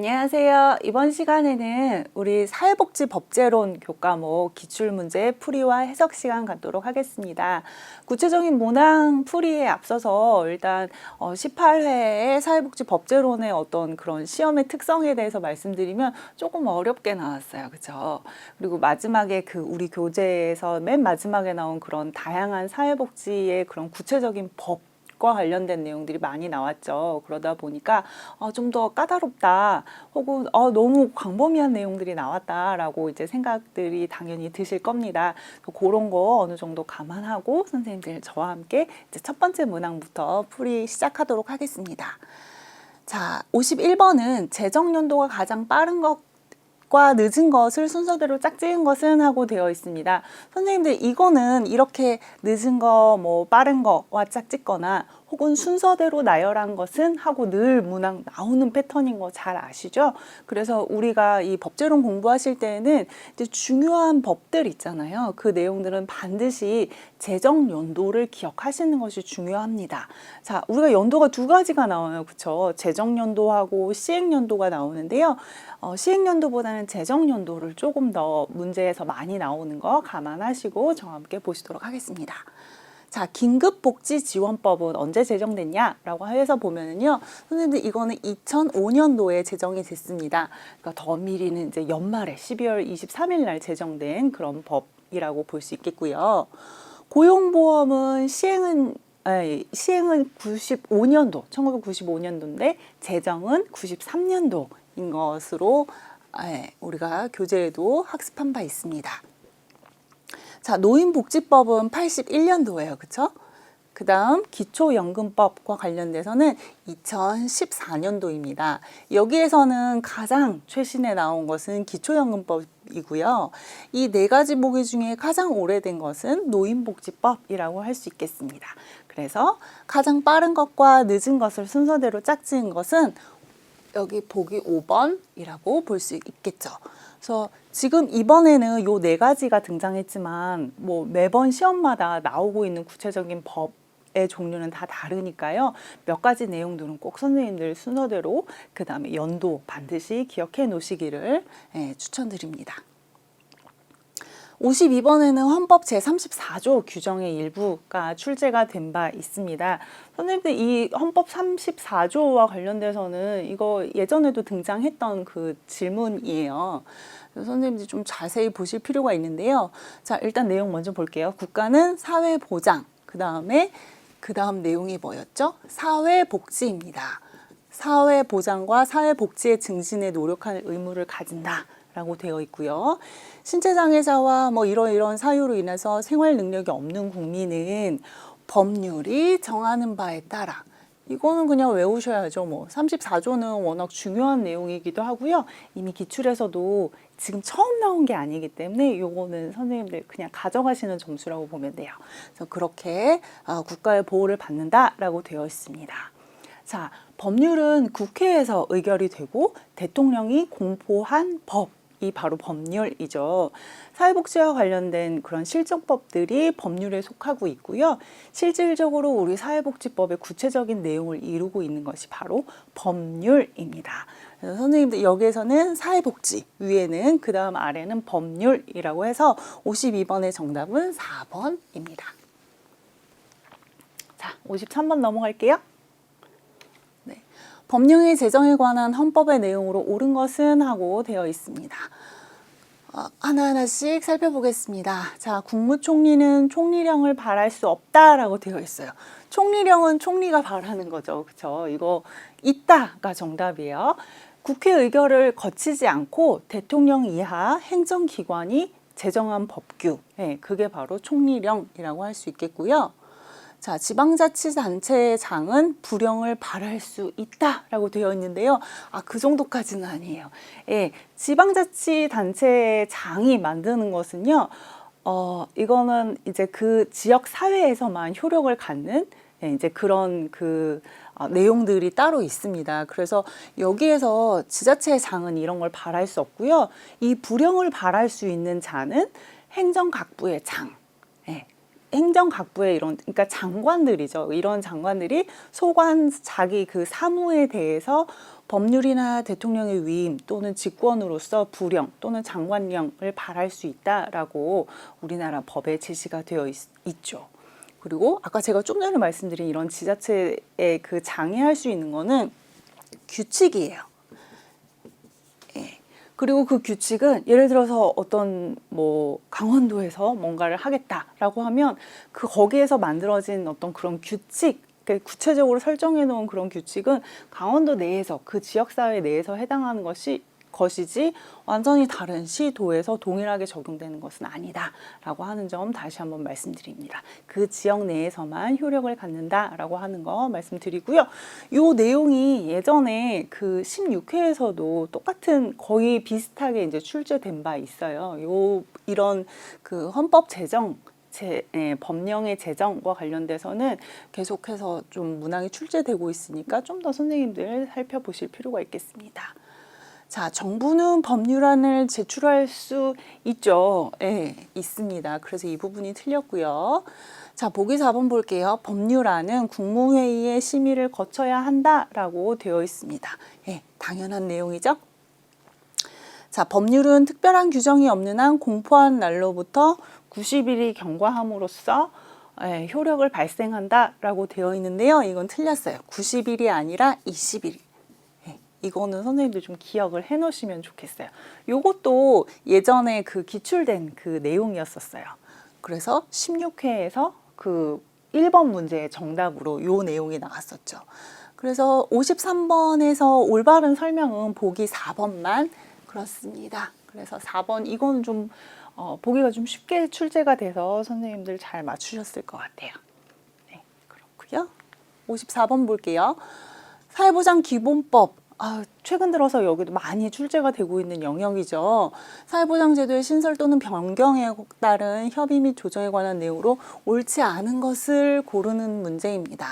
안녕하세요. 이번 시간에는 우리 사회복지법제론 교과목 기출문제 풀이와 해석 시간 갖도록 하겠습니다. 구체적인 문항 풀이에 앞서서 일단 18회의 사회복지법제론의 어떤 그런 시험의 특성에 대해서 말씀드리면 조금 어렵게 나왔어요. 그죠? 그리고 마지막에 그 우리 교재에서 맨 마지막에 나온 그런 다양한 사회복지의 그런 구체적인 법 과 관련된 내용들이 많이 나왔죠. 그러다 보니까 어, 좀 더 까다롭다, 혹은 어, 너무 광범위한 내용들이 나왔다라고 이제 생각들이 당연히 드실 겁니다. 그런 거 어느 정도 감안하고 선생님들 저와 함께 이제 첫 번째 문항부터 풀이 시작하도록 하겠습니다. 자, 51번은 재정 연도가 가장 빠른 것. 과 늦은 것을 순서대로 짝지은 것은 하고 되어 있습니다. 선생님들 이거는 이렇게 늦은 거, 뭐 빠른 거와 짝짓거나 혹은 순서대로 나열한 것은 하고 늘 문항 나오는 패턴인 거 잘 아시죠? 그래서 우리가 이 법제론 공부하실 때는 이제 중요한 법들 있잖아요. 그 내용들은 반드시 재정 연도를 기억하시는 것이 중요합니다. 자, 우리가 연도가 두 가지가 나와요. 그쵸? 재정 연도하고 시행 연도가 나오는데요. 어, 시행 연도보다는 재정 연도를 조금 더 문제에서 많이 나오는 거 감안하시고 저와 함께 보시도록 하겠습니다. 자, 긴급복지지원법은 언제 제정됐냐라고 해서 보면은요, 선생님들 이거는 2005년도에 제정이 됐습니다. 그러니까 더 미리는 이제 연말에 12월 23일 날 제정된 그런 법이라고 볼 수 있겠고요. 고용보험은 시행은 아니, 시행은 95년도, 1995년도인데 제정은 93년도인 것으로 예, 우리가 교재에도 학습한 바 있습니다. 자, 노인복지법은 81년도예요. 그쵸? 그 다음 기초연금법과 관련돼서는 2014년도입니다. 여기에서는 가장 최신에 나온 것은 기초연금법이고요. 이 네 가지 보기 중에 가장 오래된 것은 노인복지법이라고 할 수 있겠습니다. 그래서 가장 빠른 것과 늦은 것을 순서대로 짝지은 것은 여기 보기 5번이라고 볼 수 있겠죠. 그래서 지금 이번에는 요 네 가지가 등장했지만 뭐 매번 시험마다 나오고 있는 구체적인 법 의 종류는 다 다르니까요. 몇 가지 내용들은 꼭 선생님들 순서대로 그 다음에 연도 반드시 기억해 놓으시기를 예, 추천드립니다. 52번에는 헌법 제34조 규정의 일부가 출제가 된 바 있습니다. 선생님들 이 헌법 34조와 관련돼서는 이거 예전에도 등장했던 그 질문이에요. 선생님들이 좀 자세히 보실 필요가 있는데요. 자, 일단 내용 먼저 볼게요. 국가는 사회 보장, 그 다음에 그 다음 내용이 뭐였죠? 사회 복지입니다. 사회 보장과 사회 복지의 증진에 노력할 의무를 가진다. 라고 되어 있고요. 신체장애자와 뭐 이런 이런 사유로 인해서 생활 능력이 없는 국민은 법률이 정하는 바에 따라 이거는 그냥 외우셔야죠. 뭐 34조는 워낙 중요한 내용이기도 하고요. 이미 기출에서도 지금 처음 나온 게 아니기 때문에 요거는 선생님들 그냥 가져가시는 점수라고 보면 돼요. 그래서 그렇게 아, 국가의 보호를 받는다라고 되어 있습니다. 자, 법률은 국회에서 의결이 되고 대통령이 공포한 법. 이 바로 법률이죠. 사회복지와 관련된 그런 실정법들이 법률에 속하고 있고요. 실질적으로 우리 사회복지법의 구체적인 내용을 이루고 있는 것이 바로 법률입니다. 선생님들 여기에서는 사회복지, 위에는 그 다음 아래는 법률이라고 해서 52번의 정답은 4번입니다. 자, 53번 넘어갈게요. 법령의 제정에 관한 헌법의 내용으로 옳은 것은 하고 되어 있습니다. 어, 하나하나씩 살펴보겠습니다. 자, 국무총리는 총리령을 발할 수 없다라고 되어 있어요. 총리령은 총리가 발하는 거죠. 그렇죠? 이거 있다가 정답이에요. 국회 의결을 거치지 않고 대통령 이하 행정기관이 제정한 법규, 네, 그게 바로 총리령이라고 할 수 있겠고요. 자, 지방자치단체의 장은 불령을 발할 수 있다라고 되어 있는데요. 아, 그 정도까지는 아니에요. 예, 지방자치단체의 장이 만드는 것은요, 어, 이거는 이제 그 지역 사회에서만 효력을 갖는 예, 이제 그런 그 어, 내용들이 따로 있습니다. 그래서 여기에서 지자체의 장은 이런 걸 발할 수 없고요. 이 불령을 발할 수 있는 자는 행정각부의 장. 예, 행정각부의 이런 그러니까 장관들이죠. 이런 장관들이 소관 자기 그 사무에 대해서 법률이나 대통령의 위임 또는 직권으로서 부령 또는 장관령을 발할 수 있다라고 우리나라 법에 제시가 되어 있, 있죠. 그리고 아까 제가 좀 전에 말씀드린 이런 지자체에 그 장애할 수 있는 거는 규칙이에요. 예. 그리고 그 규칙은 예를 들어서 어떤 뭐 강원도에서 뭔가를 하겠다라고 하면 그 거기에서 만들어진 어떤 그런 규칙 그러니까 구체적으로 설정해 놓은 그런 규칙은 강원도 내에서 그 지역 사회 내에서 해당하는 것이 것이지 완전히 다른 시도에서 동일하게 적용되는 것은 아니다라고 하는 점 다시 한번 말씀드립니다. 그 지역 내에서만 효력을 갖는다라고 하는 거 말씀드리고요. 요 내용이 예전에 그 16회에서도 똑같은 거의 비슷하게 이제 출제된 바 있어요. 요 이런 그 헌법 제정 제, 예, 법령의 제정과 관련돼서는 계속해서 좀 문항이 출제되고 있으니까 좀 더 선생님들 살펴보실 필요가 있겠습니다. 자, 정부는 법률안을 제출할 수 있죠. 예, 있습니다. 그래서 이 부분이 틀렸고요. 자, 보기 4번 볼게요. 법률안은 국무회의의 심의를 거쳐야 한다라고 되어 있습니다. 예, 당연한 내용이죠. 자, 법률은 특별한 규정이 없는 한 공포한 날로부터 90일이 경과함으로써 예, 효력을 발생한다라고 되어 있는데요. 이건 틀렸어요. 90일이 아니라 20일. 예, 이거는 선생님들 좀 기억을 해 놓으시면 좋겠어요. 요것도 예전에 그 기출된 그 내용이었었어요. 그래서 16회에서 그 1번 문제의 정답으로 요 내용이 나왔었죠. 그래서 53번에서 올바른 설명은 보기 4번만 그렇습니다. 그래서 4번 이거는 좀 어, 보기가 좀 쉽게 출제가 돼서 선생님들 잘 맞추셨을 것 같아요. 네, 그렇고요. 54번 볼게요. 사회보장 기본법. 아, 최근 들어서 여기도 많이 출제가 되고 있는 영역이죠. 사회보장제도의 신설 또는 변경에 따른 협의 및 조정에 관한 내용으로 옳지 않은 것을 고르는 문제입니다.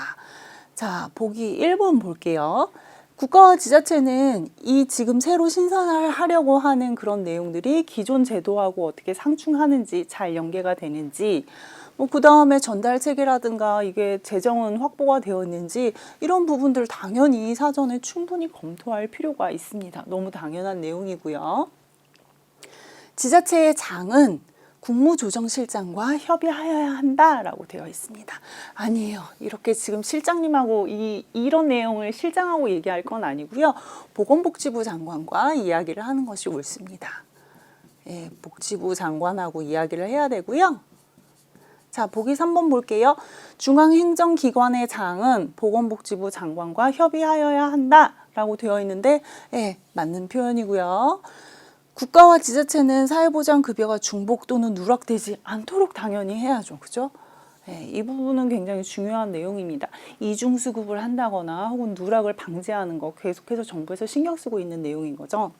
자, 보기 1번 볼게요. 국가와 지자체는 이 지금 새로 신설하려고 하는 그런 내용들이 기존 제도하고 어떻게 상충하는지 잘 연계가 되는지 뭐 그 다음에 전달 체계라든가 이게 재정은 확보가 되어 있는지 이런 부분들 당연히 사전에 충분히 검토할 필요가 있습니다. 너무 당연한 내용이고요. 지자체의 장은 국무조정실장과 협의하여야 한다라고 되어 있습니다. 아니에요. 이렇게 지금 실장님하고 이, 이런 내용을 실장하고 얘기할 건 아니고요. 보건복지부 장관과 이야기를 하는 것이 옳습니다. 예, 복지부 장관하고 이야기를 해야 되고요. 자, 보기 3번 볼게요. 중앙행정기관의 장은 보건복지부 장관과 협의하여야 한다라고 되어 있는데, 예, 맞는 표현이고요. 국가와 지자체는 사회보장 급여가 중복 또는 누락되지 않도록 당연히 해야죠. 그죠? 네, 이 부분은 굉장히 중요한 내용입니다. 이중수급을 한다거나 혹은 누락을 방지하는 거 계속해서 정부에서 신경 쓰고 있는 내용인 거죠.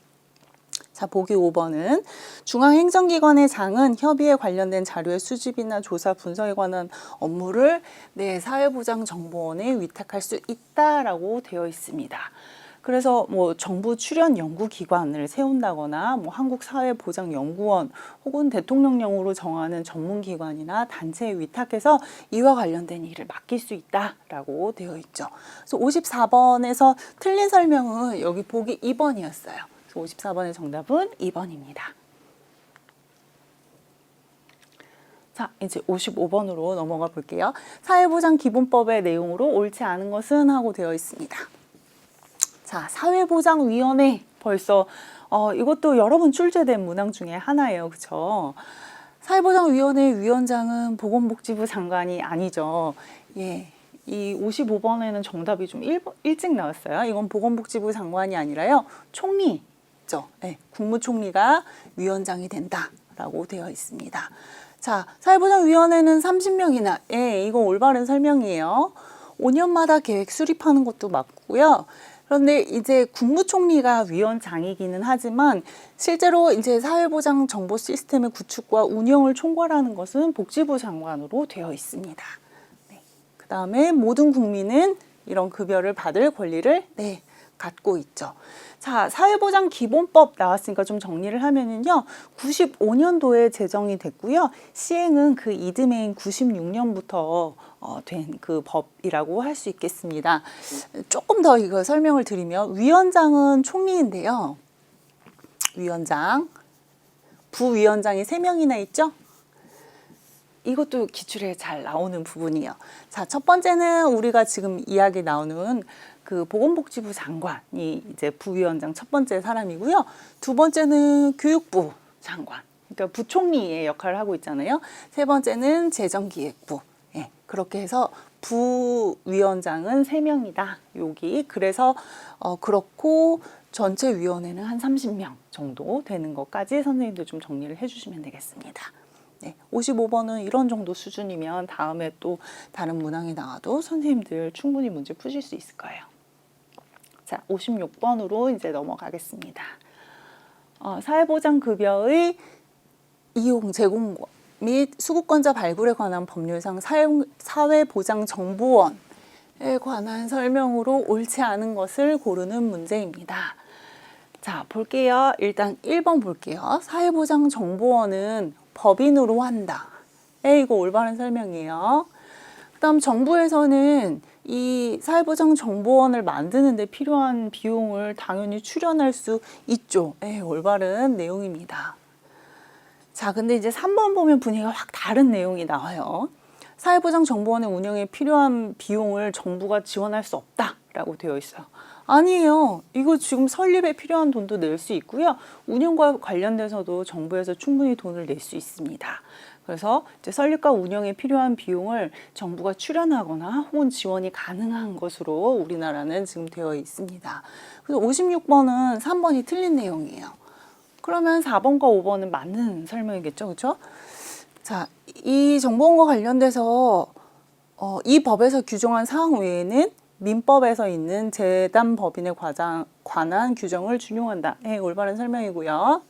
자, 보기 5번은 중앙행정기관의 장은 협의에 관련된 자료의 수집이나 조사 분석에 관한 업무를 네, 사회보장정보원에 위탁할 수 있다라고 되어 있습니다. 그래서 뭐 정부 출연 연구기관을 세운다거나 뭐 한국사회보장연구원 혹은 대통령령으로 정하는 전문기관이나 단체에 위탁해서 이와 관련된 일을 맡길 수 있다라고 되어 있죠. 그래서 54번에서 틀린 설명은 여기 보기 2번이었어요. 그래서 54번의 정답은 2번입니다. 자, 이제 55번으로 넘어가 볼게요. 사회보장 기본법의 내용으로 옳지 않은 것은 하고 되어 있습니다. 자, 사회보장위원회 벌써 어, 이것도 여러 번 출제된 문항 중에 하나예요. 그렇죠? 사회보장위원회 위원장은 보건복지부 장관이 아니죠. 예. 이 55번에는 정답이 좀 일, 일찍 나왔어요. 이건 보건복지부 장관이 아니라요. 총리죠. 예. 국무총리가 위원장이 된다라고 되어 있습니다. 자, 사회보장위원회는 30명이나, 예, 이거 올바른 설명이에요. 5년마다 계획 수립하는 것도 맞고요. 그런데 이제 국무총리가 위원장이기는 하지만 실제로 이제 사회보장 정보 시스템의 구축과 운영을 총괄하는 것은 복지부 장관으로 되어 있습니다. 네. 그 다음에 모든 국민은 이런 급여를 받을 권리를 네, 갖고 있죠. 자, 사회보장 기본법 나왔으니까 좀 정리를 하면은요. 95년도에 제정이 됐고요. 시행은 그 이듬해인 96년부터 어, 된 그 법이라고 할 수 있겠습니다. 조금 더 이거 설명을 드리면 위원장은 총리인데요. 위원장, 부위원장이 세명이나 있죠? 이것도 기출에 잘 나오는 부분이에요. 자, 첫 번째는 우리가 지금 이야기 나오는 그 보건복지부 장관이 이제 부위원장 첫 번째 사람이고요. 두 번째는 교육부 장관. 그러니까 부총리의 역할을 하고 있잖아요. 세 번째는 재정기획부. 예, 그렇게 해서 부위원장은 세명이다 여기. 그래서 어 그렇고 전체 위원회는 한 30명 정도 되는 것까지 선생님들 좀 정리를 해 주시면 되겠습니다. 네, 55번은 이런 정도 수준이면 다음에 또 다른 문항이 나와도 선생님들 충분히 문제 푸실 수 있을 거예요. 자, 56번으로 이제 넘어가겠습니다. 어, 사회보장급여의 이용, 제공 및 수급권자 발굴에 관한 법률상 사회보장정보원에 관한 설명으로 옳지 않은 것을 고르는 문제입니다. 자, 볼게요. 일단 1번 볼게요. 사회보장정보원은 법인으로 한다. 에, 이거 올바른 설명이에요. 그 다음 정부에서는 이 사회보장 정보원을 만드는데 필요한 비용을 당연히 출연할 수 있죠. 에, 올바른 내용입니다. 자, 근데 이제 3번 보면 분위기가 확 다른 내용이 나와요. 사회보장 정보원의 운영에 필요한 비용을 정부가 지원할 수 없다라고 되어 있어요. 아니에요. 이거 지금 설립에 필요한 돈도 낼 수 있고요. 운영과 관련돼서도 정부에서 충분히 돈을 낼 수 있습니다. 그래서 이제 설립과 운영에 필요한 비용을 정부가 출연하거나 혹은 지원이 가능한 것으로 우리나라는 지금 되어 있습니다. 그래서 56번은 3번이 틀린 내용이에요. 그러면 4번과 5번은 맞는 설명이겠죠, 그렇죠? 자, 이 정보원과 관련돼서 어, 이 법에서 규정한 사항 외에는 민법에서 있는 재단 법인에 관한 규정을 준용한다. 네, 올바른 설명이고요.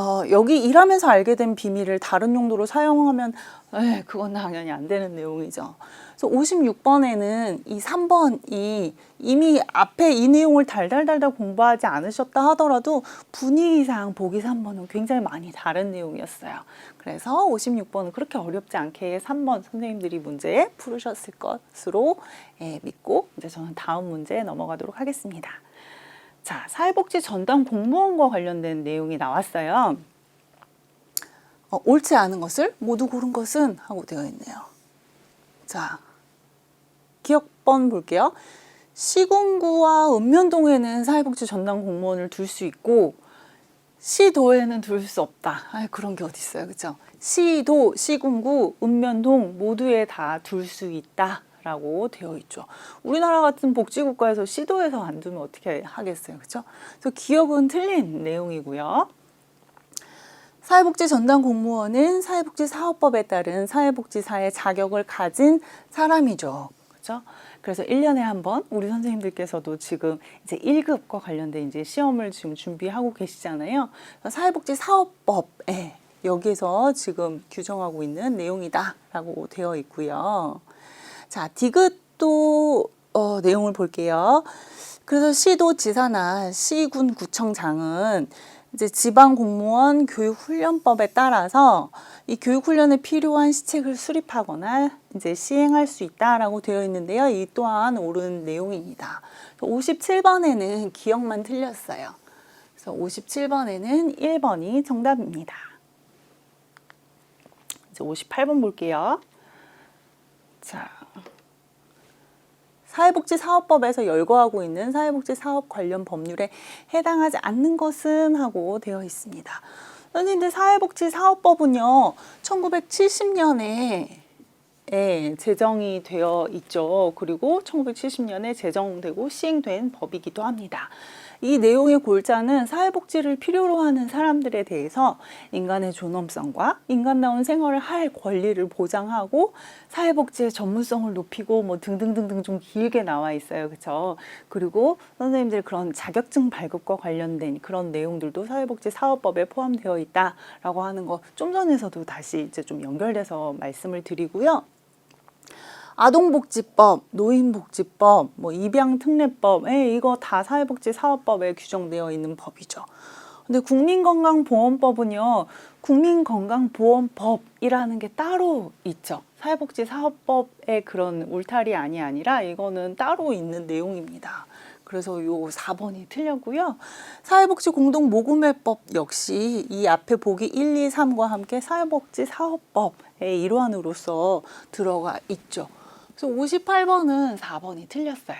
어, 여기 일하면서 알게 된 비밀을 다른 용도로 사용하면 에, 그건 당연히 안 되는 내용이죠. 그래서 56번에는 이 3번이 이미 앞에 이 내용을 달달달달 공부하지 않으셨다 하더라도 분위기상 보기 3번은 굉장히 많이 다른 내용이었어요. 그래서 56번은 그렇게 어렵지 않게 3번 선생님들이 문제 풀으셨을 것으로 예, 믿고 이제 저는 다음 문제에 넘어가도록 하겠습니다. 자, 사회복지 전담 공무원과 관련된 내용이 나왔어요. 어, 옳지 않은 것을 모두 고른 것은 하고 되어 있네요. 자, 기억번 볼게요. 시군구와 읍면동에는 사회복지 전담 공무원을 둘 수 있고 시도에는 둘 수 없다. 아, 그런 게 어디 있어요, 그렇죠? 시도, 시군구, 읍면동 모두에 다 둘 수 있다. 라고 되어 있죠. 우리나라 같은 복지국가에서 시도에서 안 두면 어떻게 하겠어요, 그렇죠? 그래서 기억은 틀린 내용이고요. 사회복지 전담 공무원은 사회복지 사업법에 따른 사회복지사의 자격을 가진 사람이죠. 그렇죠? 그래서 1년에 한 번 우리 선생님들께서도 지금 이제 1급과 관련된 이제 시험을 지금 준비하고 계시잖아요. 사회복지 사업법에 여기서 지금 규정하고 있는 내용이다라고 되어 있고요. 자, 디귿도 어, 내용을 볼게요. 그래서 시도 지사나 시군 구청장은 이제 지방 공무원 교육 훈련법에 따라서 이 교육 훈련에 필요한 시책을 수립하거나 이제 시행할 수 있다라고 되어 있는데요. 이 또한 옳은 내용입니다. 57번에는 기억만 틀렸어요. 그래서 57번에는 1번이 정답입니다. 이제 58번 볼게요. 자, 사회복지사업법에서 열거하고 있는 사회복지사업 관련 법률에 해당하지 않는 것은 하고 되어 있습니다. 선생님들 사회복지사업법은요, 1970년에 예, 제정이 되어 있죠. 그리고 1970년에 제정되고 시행된 법이기도 합니다. 이 내용의 골자는 사회복지를 필요로 하는 사람들에 대해서 인간의 존엄성과 인간다운 생활을 할 권리를 보장하고 사회복지의 전문성을 높이고 뭐 등등등등 좀 길게 나와 있어요. 그렇죠? 그리고 선생님들 그런 자격증 발급과 관련된 그런 내용들도 사회복지 사업법에 포함되어 있다라고 하는 거 좀 전에서도 다시 이제 좀 연결돼서 말씀을 드리고요. 아동복지법, 노인복지법, 뭐 입양특례법, 예, 이거 다 사회복지 사업법에 규정되어 있는 법이죠. 근데 국민건강보험법은요, 국민건강보험법이라는 게 따로 있죠. 사회복지 사업법의 그런 울타리 안이 아니라 이거는 따로 있는 내용입니다. 그래서 요 4번이 틀렸고요. 사회복지 공동 모금회법 역시 이 앞에 보기 1, 2, 3과 함께 사회복지 사업법의 일환으로서 들어가 있죠. 그래서 58번은 4번이 틀렸어요.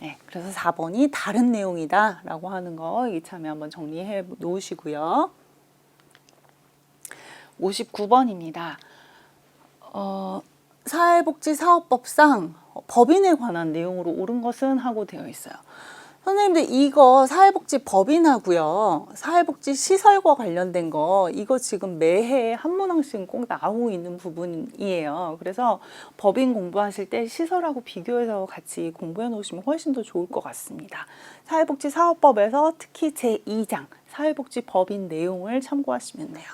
네, 그래서 4번이 다른 내용이다 라고 하는 거 이참에 한번 정리해 놓으시고요. 59번입니다. 어, 사회복지사업법상 법인에 관한 내용으로 옳은 것은 하고 되어 있어요. 선생님들 이거 사회복지 법인하고요. 사회복지 시설과 관련된 거 이거 지금 매해 한 문항씩 꼭 나오고 있는 부분이에요. 그래서 법인 공부하실 때 시설하고 비교해서 같이 공부해 놓으시면 훨씬 더 좋을 것 같습니다. 사회복지 사업법에서 특히 제2장 사회복지 법인 내용을 참고하시면 돼요.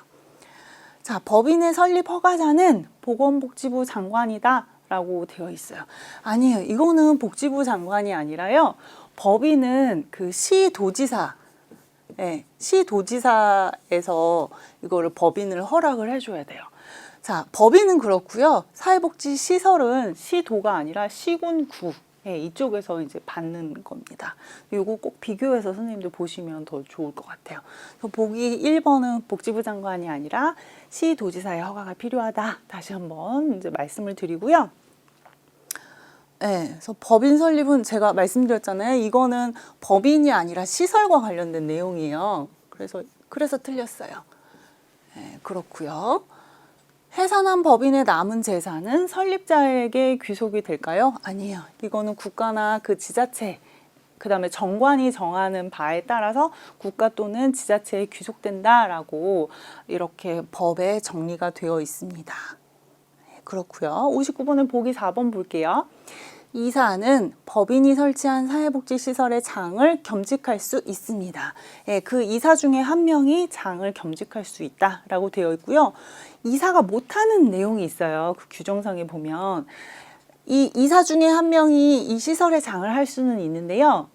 자, 법인의 설립 허가자는 보건복지부 장관이다. 라고 되어 있어요. 아니에요. 이거는 복지부 장관이 아니라요. 법인은 그 시도지사, 예, 시도지사에서 이거를 법인을 허락을 해줘야 돼요. 자, 법인은 그렇고요. 사회복지 시설은 시도가 아니라 시군구. 예, 이쪽에서 이제 받는 겁니다. 요거 꼭 비교해서 선생님들 보시면 더 좋을 것 같아요. 보기 1번은 복지부 장관이 아니라 시도지사의 허가가 필요하다. 다시 한번 이제 말씀을 드리고요. 네, 그래서 법인 설립은 제가 말씀드렸잖아요. 이거는 법인이 아니라 시설과 관련된 내용이에요. 그래서 그래서 틀렸어요. 네, 그렇고요. 해산한 법인의 남은 재산은 설립자에게 귀속이 될까요? 아니에요. 이거는 국가나 그 지자체, 그 다음에 정관이 정하는 바에 따라서 국가 또는 지자체에 귀속된다라고 이렇게 법에 정리가 되어 있습니다. 네, 그렇고요. 59번은 보기 4번 볼게요. 이 사안은 법인이 설치한 사회복지시설의 장을 겸직할 수 있습니다. 예, 그 이사 중에 한 명이 장을 겸직할 수 있다라고 되어 있고요. 이사가 못하는 내용이 있어요. 그 규정상에 보면 이 이사 중에 한 명이 이 시설의 장을 할 수는 있는데요.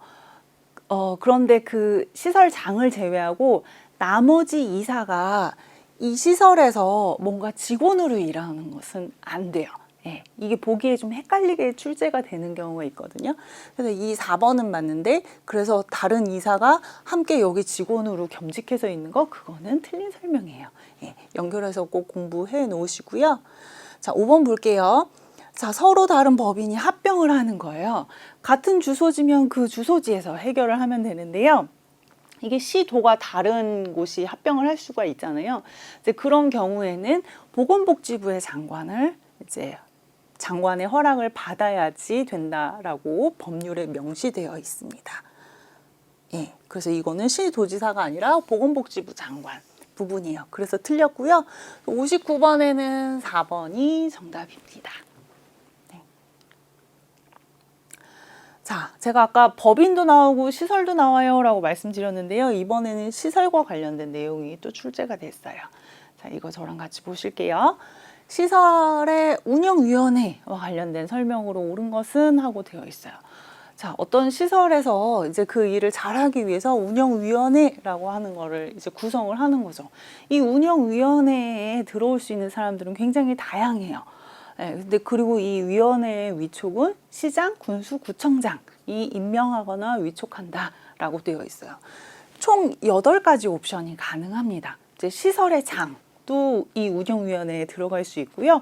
어, 그런데 그 시설 장을 제외하고 나머지 이사가 이 시설에서 뭔가 직원으로 일하는 것은 안 돼요. 예, 이게 보기에 좀 헷갈리게 출제가 되는 경우가 있거든요. 그래서 이 4번은 맞는데 그래서 다른 이사가 함께 여기 직원으로 겸직해서 있는 거 그거는 틀린 설명이에요. 예, 연결해서 꼭 공부해 놓으시고요. 자, 5번 볼게요. 자, 서로 다른 법인이 합병을 하는 거예요. 같은 주소지면 그 주소지에서 해결을 하면 되는데요. 이게 시도가 다른 곳이 합병을 할 수가 있잖아요. 이제 그런 경우에는 보건복지부의 장관을 이제 장관의 허락을 받아야지 된다라고 법률에 명시되어 있습니다. 예, 그래서 이거는 시도지사가 아니라 보건복지부 장관 부분이에요. 그래서 틀렸고요. 59번에는 4번이 정답입니다. 네. 자, 제가 아까 법인도 나오고 시설도 나와요라고 말씀드렸는데요. 이번에는 시설과 관련된 내용이 또 출제가 됐어요. 자, 이거 저랑 같이 보실게요. 시설의 운영위원회와 관련된 설명으로 옳은 것은 하고 되어 있어요. 자, 어떤 시설에서 이제 그 일을 잘하기 위해서 운영위원회라고 하는 거를 이제 구성을 하는 거죠. 이 운영위원회에 들어올 수 있는 사람들은 굉장히 다양해요. 예, 근데 그리고 이 위원회의 위촉은 시장, 군수, 구청장이 임명하거나 위촉한다라고 되어 있어요. 총 여덟 가지 옵션이 가능합니다. 이제 시설의 장, 또이 운영위원회에 들어갈 수 있고요.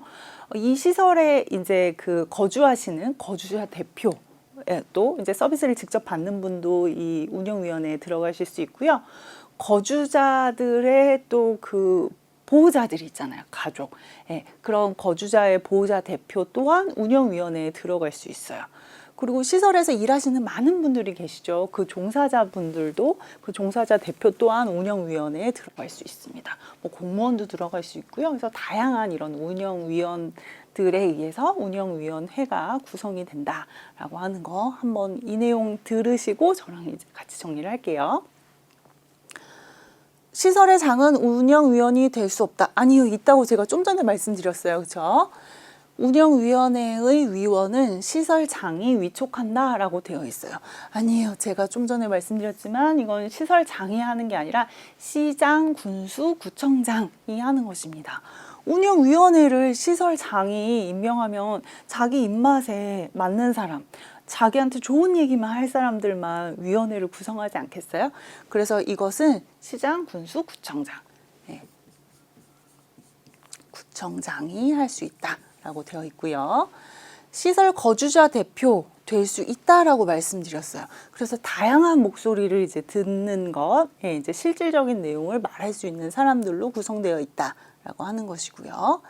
이 시설에 이제 그 거주하시는 거주자 대표 예, 또 이제 서비스를 직접 받는 분도 이 운영위원회에 들어가실 수 있고요. 거주자들의 또 그 보호자들이 있잖아요. 가족. 예, 그런 거주자의 보호자 대표 또한 운영위원회에 들어갈 수 있어요. 그리고 시설에서 일하시는 많은 분들이 계시죠. 그 종사자분들도 그 종사자 대표 또한 운영위원회에 들어갈 수 있습니다. 뭐 공무원도 들어갈 수 있고요. 그래서 다양한 이런 운영위원들에 의해서 운영위원회가 구성이 된다라고 하는 거 한번 이 내용 들으시고 저랑 이제 같이 정리를 할게요. 시설의 장은 운영위원이 될 수 없다. 아니요, 있다고 제가 좀 전에 말씀드렸어요. 그렇죠? 운영위원회의 위원은 시설장이 위촉한다 라고 되어 있어요. 아니에요. 제가 좀 전에 말씀드렸지만 이건 시설장이 하는 게 아니라 시장, 군수, 구청장이 하는 것입니다. 운영위원회를 시설장이 임명하면 자기 입맛에 맞는 사람, 자기한테 좋은 얘기만 할 사람들만 위원회를 구성하지 않겠어요? 그래서 이것은 시장, 군수, 구청장. 네. 구청장이 할 수 있다라고 되어 있고요. 시설 거주자 대표 될 수 있다라고 말씀드렸어요. 그래서 다양한 목소리를 이제 듣는 것, 예, 이제 실질적인 내용을 말할 수 있는 사람들로 구성되어 있다라고 하는 것이고요.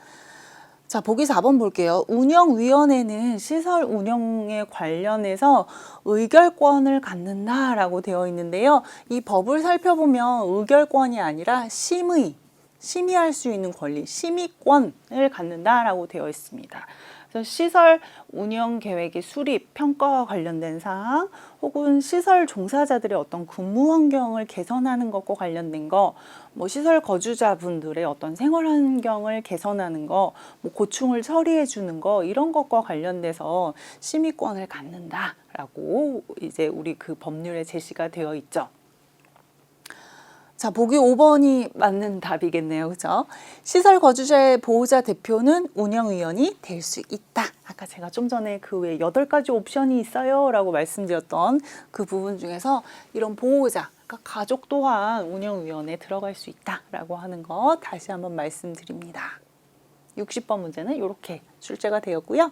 자, 보기 4번 볼게요. 운영위원회는 시설 운영에 관련해서 의결권을 갖는다라고 되어 있는데요. 이 법을 살펴보면 의결권이 아니라 심의, 심의할 수 있는 권리, 심의권을 갖는다라고 되어 있습니다. 그래서 시설 운영 계획의 수립, 평가와 관련된 사항, 혹은 시설 종사자들의 어떤 근무 환경을 개선하는 것과 관련된 거, 뭐 시설 거주자분들의 어떤 생활 환경을 개선하는 거, 뭐 고충을 처리해 주는 거 이런 것과 관련돼서 심의권을 갖는다라고 이제 우리 그 법률에 제시가 되어 있죠. 자, 보기 5번이 맞는 답이겠네요. 그죠? 시설 거주자의 보호자 대표는 운영위원이 될 수 있다. 아까 제가 좀 전에 그 외에 8가지 옵션이 있어요. 라고 말씀드렸던 그 부분 중에서 이런 보호자, 그러니까 가족 또한 운영위원회에 들어갈 수 있다. 라고 하는 거 다시 한번 말씀드립니다. 60번 문제는 이렇게 출제가 되었고요.